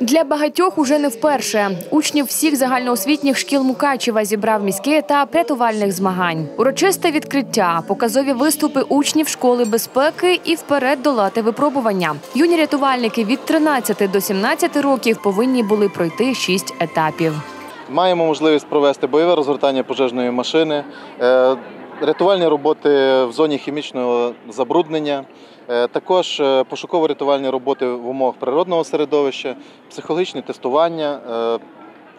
Для багатьох уже не вперше. Учнів всіх загальноосвітніх шкіл Мукачева зібрав міський етап рятувальних змагань. Урочисте відкриття, показові виступи учнів школи безпеки і вперед долати випробування. Юні рятувальники від 13 до 17 років повинні були пройти шість етапів. Маємо можливість провести бойове розгортання пожежної машини, е, рятувальні роботи в зоні хімічного забруднення, е, також е, пошуково-рятувальні роботи в умовах природного середовища, психологічні тестування, е,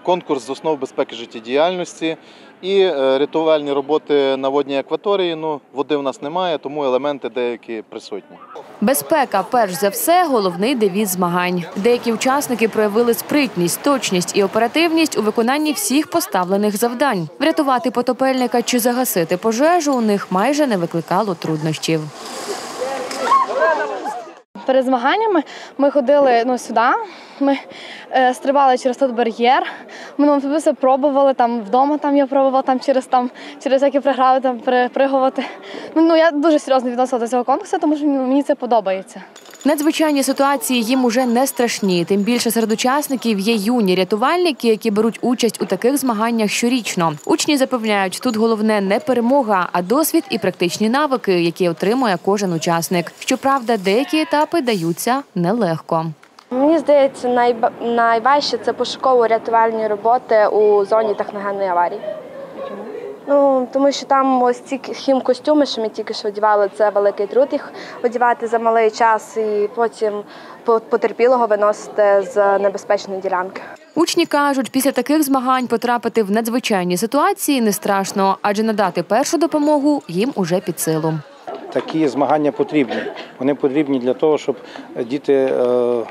конкурс з основ безпеки життєдіяльності і е, рятувальні роботи на водній акваторії. Ну, води в нас немає, тому елементи деякі присутні. Безпека, перш за все, головний девіз змагань. Деякі учасники проявили спритність, точність і оперативність у виконанні всіх поставлених завдань. Врятувати потопельника чи загасити пожежу у них майже не викликало труднощів. Перед змаганнями ми ходили ну, сюди, ми е, стрибали через тут бар'єр. Ми тобі все пробували, там вдома там я пробувала там через там, через які приграви там перепригувати. Ну, ну я дуже серйозно відносила до цього конкурсу, тому що ну, мені це подобається. Надзвичайні ситуації їм уже не страшні. Тим більше серед учасників є юні рятувальники, які беруть участь у таких змаганнях щорічно. Учні запевняють, тут головне не перемога, а досвід і практичні навики, які отримує кожен учасник. Щоправда, деякі етапи даються нелегко. Мені здається, найба- найважче це пошуково-рятувальні роботи у зоні техногенної аварії. Ну, тому що там ось ці хім-костюми, що ми тільки що одягали, це великий труд їх одягати за малий час і потім по- потерпілого виносити з небезпечної ділянки. Учні кажуть, після таких змагань потрапити в надзвичайні ситуації не страшно, адже надати першу допомогу їм уже під силу. Такі змагання потрібні. Вони потрібні для того, щоб діти е, е,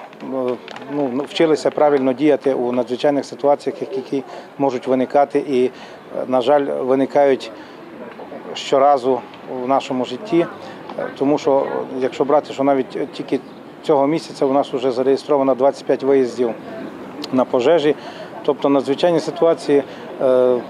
ну, вчилися правильно діяти у надзвичайних ситуаціях, які можуть виникати і, е, на жаль, виникають щоразу у нашому житті. Тому що, якщо брати, що навіть тільки цього місяця у нас вже зареєстровано 25 виїздів на пожежі. Тобто надзвичайні ситуації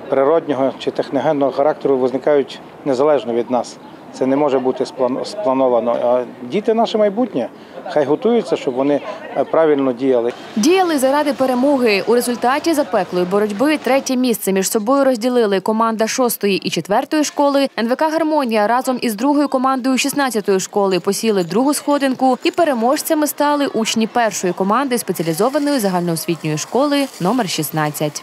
природнього чи техногенного характеру виникають незалежно від нас. Це не може бути сплан- сплановано. А діти наше майбутнє. Хай готуються, щоб вони е, правильно діяли. Діяли заради перемоги. У результаті запеклої боротьби третє місце між собою розділили команда шостої і четвертої школи. НВК Гармонія разом із другою командою 16-ї школи посіли другу сходинку, і переможцями стали учні першої команди спеціалізованої загальноосвітньої школи номер 16.